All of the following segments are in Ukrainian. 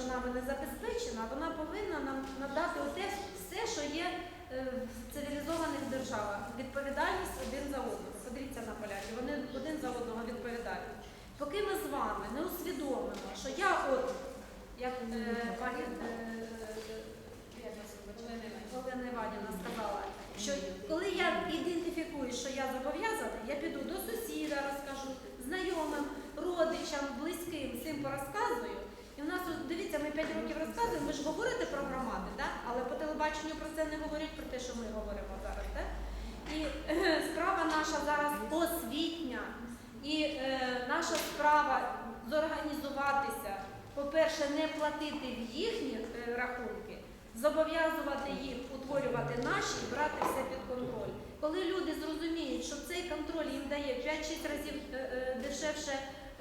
що нами не забезпечена, вона повинна нам надати оте все, що є е, в цивілізованих державах. Відповідальність один за одного. Подивіться на поляків, вони один за одного відповідають. Поки ми з вами не усвідомимо, що я от, як е, пані е, Олена Іванівна сказала, що коли я ідентифікую, що я зобов'язана, я піду до сусіда, розкажу, знайомим, родичам, близьким, всім порозказую. І в нас дивіться, ми 5 років розказуємо, ви ж говорите про громади, да? але по телебаченню про це не говорять, про те, що ми говоримо зараз. Да? І е, справа наша зараз освітня. І е, наша справа зорганізуватися, по-перше, не платити в їхні е, рахунки, зобов'язувати їх утворювати наші і брати все під контроль. Коли люди зрозуміють, що цей контроль їм дає 5-6 разів е, е, дешевше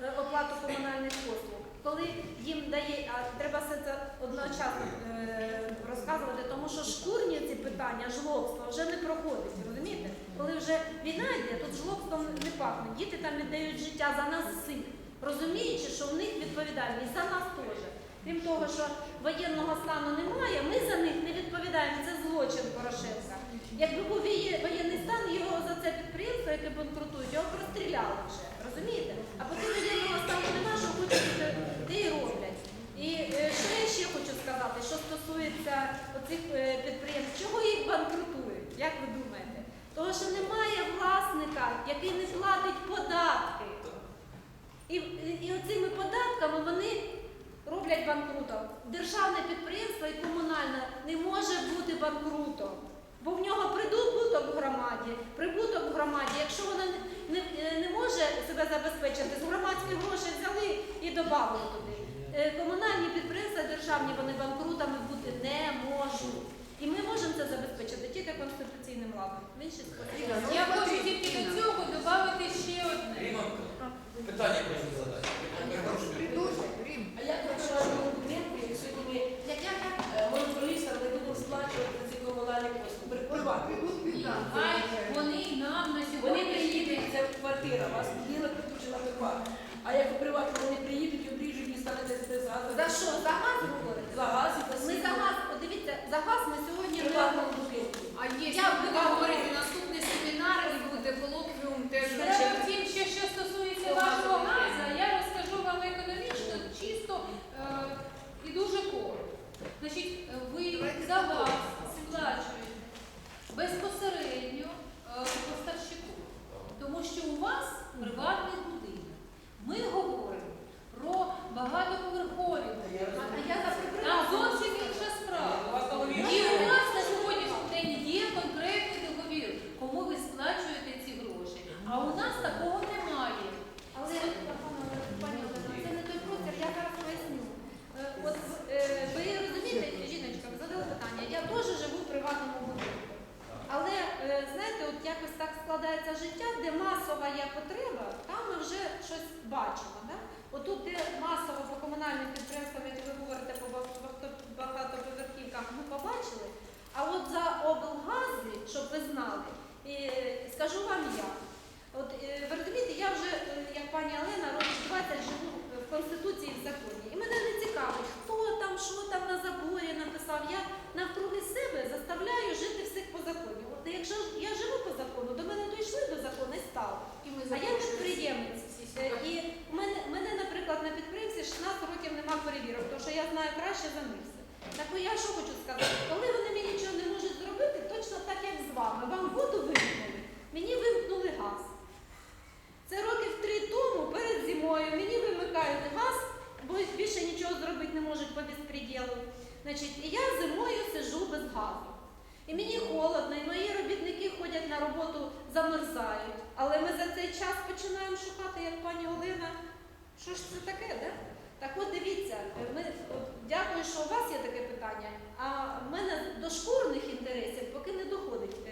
е, оплату комунальних послуг, коли їм дає, а треба все це одночасно е, розказувати, тому що шкурні ці питання, жлобство вже не проходить, розумієте? Коли вже війна йде, тут жлобством не пахне. Діти там віддають життя за нас всіх, розуміючи, що в них відповідальність за нас теж. Крім того, що воєнного стану немає, ми за них не відповідаємо. Це злочин Порошенка. Якби був воєнний стан, його за це підприємство, яке банкрутують, його простріляли вже. Розумієте? А поки воєнного стану немає, що хочуть, і е, що я ще хочу сказати, що стосується оцих е, підприємств, чого їх банкрутують? Як ви думаєте? Того, що немає власника, який не платить податки. І, і, оцими податками вони роблять банкрутом. Державне підприємство і комунальне не може бути банкрутом. Бо в нього прибуток в громаді, прибуток в громаді. Якщо воно не, не, не може себе забезпечити, з громадських грошей взяли і додали туди. Е, Комунальні підприємства державні вони банкрутами бути не можуть. І ми можемо це забезпечити тільки конституційним ладом. В інший спосіб. Я хочу тільки до цього додати ще одне. Питання Значить, і я зимою сижу без газу. І мені холодно, і мої робітники ходять на роботу, замерзають. Але ми за цей час починаємо шукати, як пані Олена, що ж це таке, да? Так от дивіться, ми, от, дякую, що у вас є таке питання, а в мене до шкурних інтересів поки не доходить е,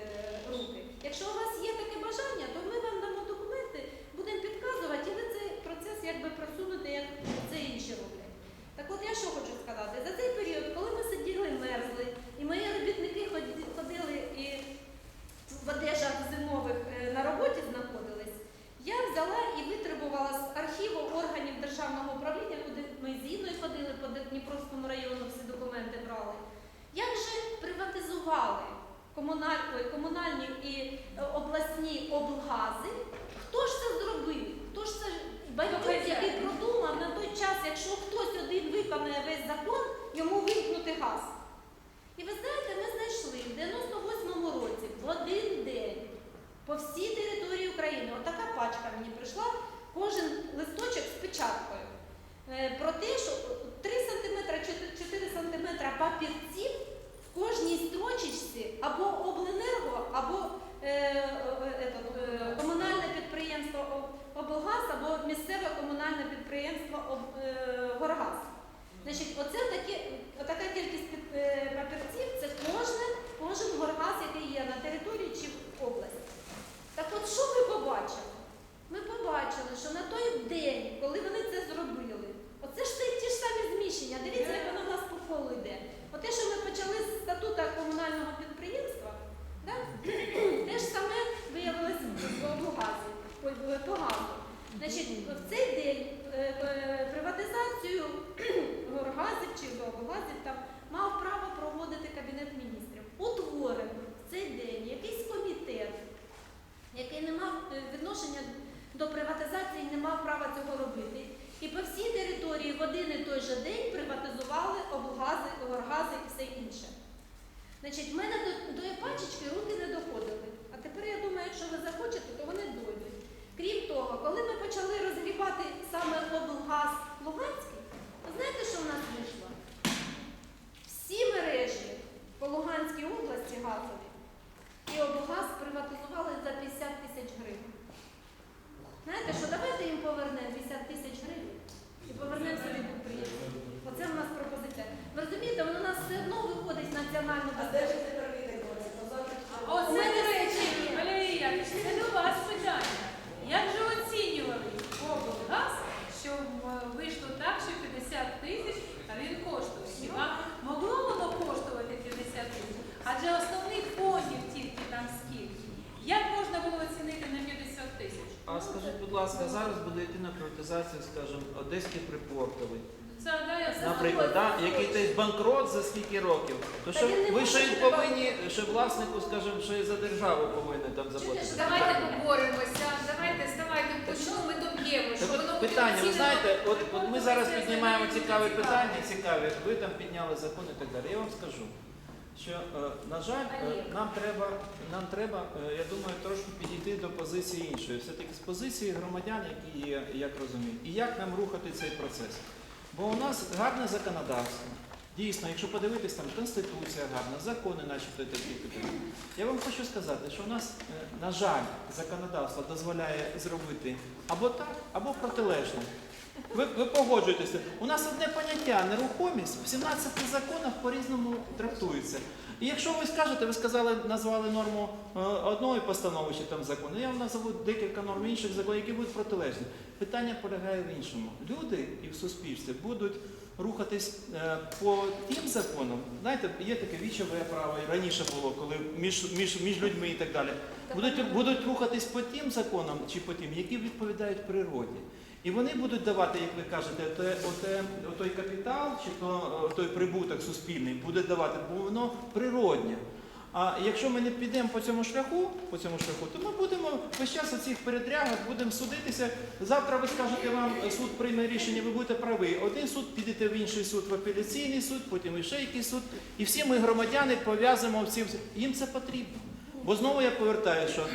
руки. Якщо у вас є таке бажання, то ми вам дамо документи, будемо підказувати, і ви цей процес якби просунути, як це інші роблять. Так от я що хочу сказати, за цей період, коли ми сиділи, мерзли, і мої робітники ході- ходили і в одежах зимових е, на роботі знаходились, я взяла і витребувала з архіву державного управління, куди ми з Інною ходили по Дніпровському району, всі документи брали. Як же приватизували комуналь... ой, комунальні і е, обласні облгази? Хто ж це зробив? Хто ж це батько, хазяїн. який продумав на той час, якщо хтось один виконує весь закон, йому вимкнути газ? І ви знаєте, ми знайшли в 98-му році в один день по всій території України, отака пачка мені прийшла, кожен листочок з печаткою. Е, Про те, що 3 см, 4 см папірців в кожній строчечці або обленерго, або е, е, ето, е, комунальне підприємство Об- облгаз, або місцеве комунальне підприємство е, Горгаз. Значить, оце такі, така кількість е, папірців це кожен, кожен горгаз, який є на території чи в області. Так от що ми побачили? Ми побачили, що на той день, коли вони це зробили, оце ж ті, ж самі зміщення. Дивіться, як воно в нас по колу йде. Оте, що ми почали з статута комунального підприємства, да? те ж саме виявилось в облгазі, ой, по газу. Значить, Луганський, Приватизацію, скажімо, Одеський припортовий. Це да, я Наприклад, да, який десь банкрот за скільки років. То Та що він не ви може ще й повинні, що власнику, скажімо, що і за державу повинні там заплатити. Давайте поборемося, давайте ставайте по чому ми доб'ємо, Так що от воно буде питання, ви оцінено. знаєте, от, от ми зараз піднімаємо цікаві питання, цікаві. Ви там підняли закон і так далі. Я вам скажу, що е, на жаль, е, нам треба, нам треба, е, я думаю, трошки підійти до позиції іншої. Все-таки з позиції громадян, які є, як розуміють, і як нам рухати цей процес. Бо у нас гарне законодавство. Дійсно, якщо подивитись, там конституція гарна, закони, начебто такі. Я вам хочу сказати, що у нас, на жаль, законодавство дозволяє зробити або так, або протилежно. Ви, ви погоджуєтеся. У нас одне поняття нерухомість в 17 законах по-різному трактується. І якщо ви скажете, ви сказали, назвали норму е, одної постанови чи там закону, я вам назову декілька норм інших законів, які будуть протилежні. Питання полягає в іншому. Люди і в суспільстві будуть рухатись е, по тим законам. Знаєте, є таке вічове право, і раніше було, коли між, між, між людьми і так далі. Будуть, будуть рухатись по тим законам чи по тим, які відповідають природі. І вони будуть давати, як ви кажете, те, оте, той капітал чи то, е, той прибуток суспільний буде давати, бо воно природнє. А якщо ми не підемо по цьому шляху, по цьому шляху, то ми будемо весь час у цих передрягах, будемо судитися. Завтра ви скажете вам, суд прийме рішення, ви будете праві. Один суд підете в інший суд, в апеляційний суд, потім ще якийсь суд. І всі ми громадяни пов'язуємо всім. Їм це потрібно. Бо знову я повертаю, що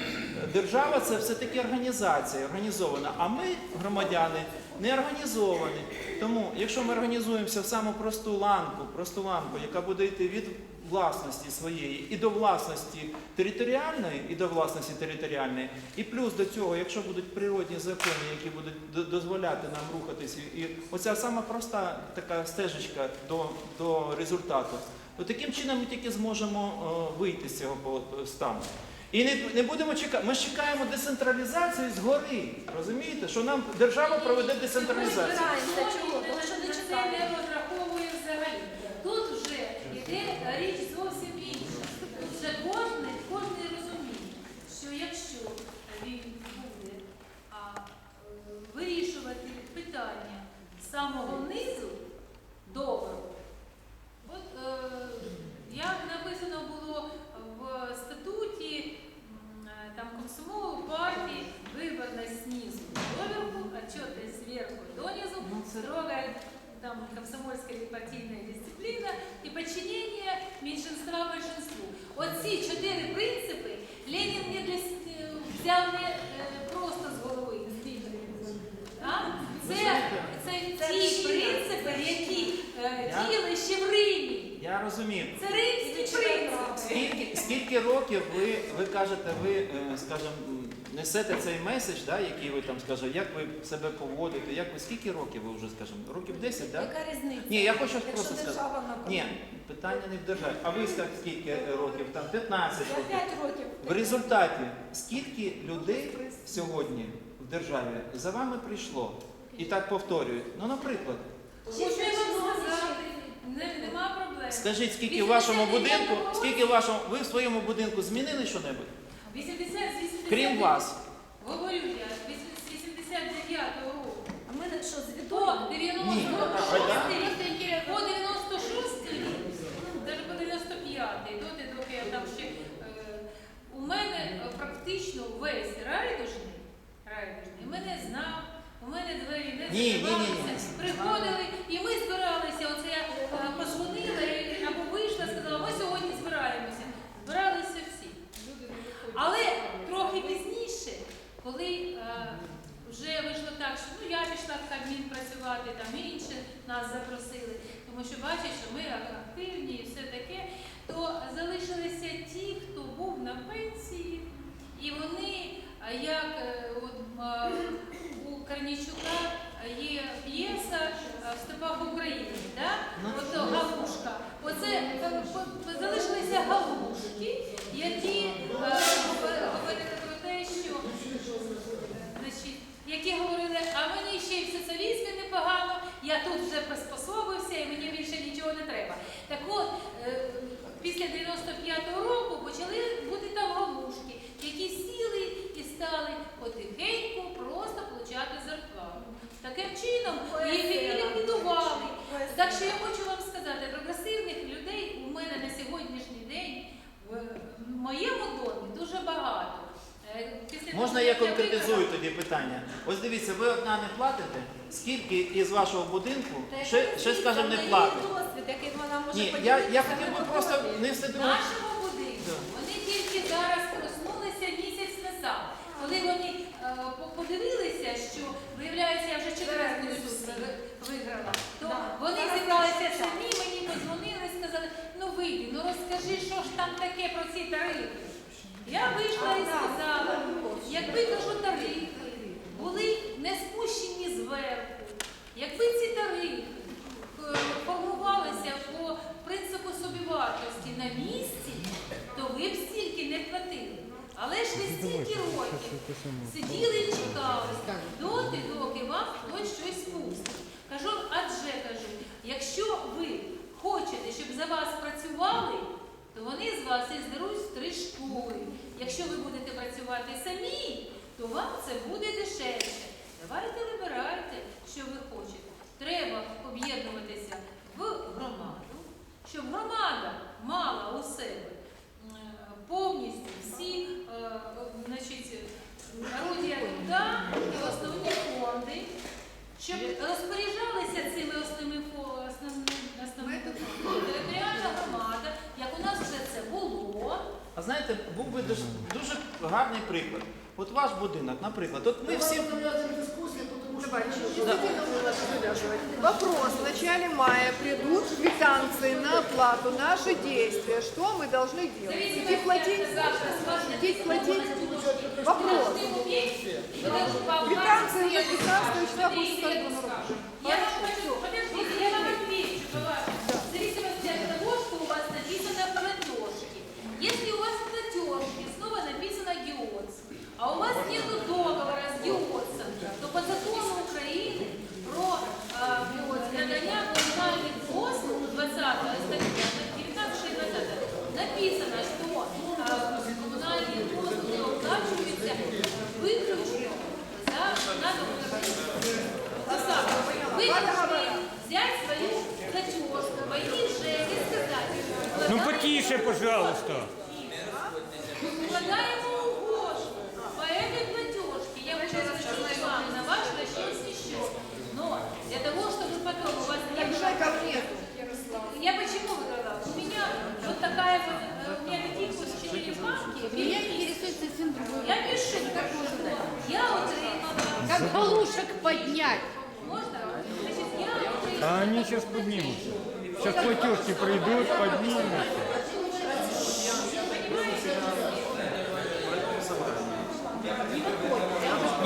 держава це все-таки організація, організована, а ми, громадяни, не організовані. Тому, якщо ми організуємося в саму просту ланку, просту ланку, яка буде йти від власності своєї і до власності територіальної, і до власності територіальної, і плюс до цього, якщо будуть природні закони, які будуть дозволяти нам рухатися, і оця сама проста така стежечка до, до результату, то таким чином ми тільки зможемо е, вийти з цього стану. І не, не будемо чекати. Ми ж чекаємо децентралізацію згори. Розумієте, що нам держава проведе децентралізацію. Збираємося, чого? Тому що не розраховує взагалі. Це е, річ зовсім інша. Тут вже кожен, кожен розуміє, що якщо він буде а, е, вирішувати питання з самого низу добре, от е, як написано було в статуті е, там комсомолу партії виборна снизу доверху, а чого зверху донизу, ну, строгає комсомольская или партийная дисциплина и подчинение меньшинства большинству. От ці чотири принципи Ленін не для е, взяв не е, просто з голови. Це, це ті принципи, які е, діяли ще в Римі. Я розумію. Це римські принципи. Скільки, скільки років ви, ви кажете, ви, е, скажімо, несете цей меседж, да, який ви там скажете, як ви себе поводите, як ви скільки років ви вже скажімо? Років 10, так? Да? Яка різниця? Ні, я хочу Якщо просто сказати. держава на Ні, питання не в державі. А ви скажете, скільки років? Там 15 Я років. 5 років. В результаті скільки людей сьогодні в державі за вами прийшло і так повторюють? Ну, наприклад, сказати? Не- Нема проблем. скажіть, скільки в вашому будинку, скільки в вашому, ви в своєму будинку змінили що-небудь? 80, 80, Крім вас. Говорю я, з 89-го року. А ми що, По 96 Ні. рік, по 96 рік, навіть по 95 доти, доки я там ще, е, у мене е, практично весь райдужний, райдужний, мене знав, у мене двері не Ні, ні, ні, ні. закривалися, приходили, і ми збиралися, оце я е, позвонила і- або вийшла, сказала, ми сьогодні збираємося. Збиралися всі. Але трохи пізніше, коли е, вже вийшло так, що ну я пішла в Кабмін працювати, там інші нас запросили, тому що бачать, що ми активні і все таке, то залишилися ті, хто був на пенсії, і вони, е, як е, от, е, у Карнічука є п'єса е, в степах України, да? Ото галушка. Оце е, залишилися галушки, які е, говорили про те, що е, значить, які говорили, а мені ще й в соціалізмі непогано, я тут вже приспособився і мені більше нічого не треба. Так от, е, після 95-го року почали бути там галушки, які сіли і стали потихеньку просто получати зарплату. Таким чином їх і ліквідували. Так що я хочу вам сказати, прогресивних людей у мене на сьогоднішній день в моєму домі дуже багато. Після Можна того, я конкретизую тоді питання? Ось дивіться, ви одна не платите, скільки із вашого будинку Та ще, ще скажімо, не платить? досвід, який вона може Ні, я, я хотів би просто не все В друге. нашому будинку Да. вони тільки зараз проснулися місяць назад. Коли вони е, по- подивилися, що виявляється, я вже тут ви- виграла, то Да. вони Зараз зібралися самі, мені подзвонили, сказали, ну вийди, ну розкажи, що ж там таке про ці тарифи. Я вийшла і сказала, якби кажу ваш будинок, наприклад, от ми всі. Вопрос. В начале мая придут квитанции на оплату, наши действия. Что мы должны делать? Идти платить? Идти платить? Вопрос. Квитанции уже 15 числа будет. Я вам хочу, а у вас нет договора 5. Да они сейчас поднимутся. Сейчас платежки придут, поднимутся.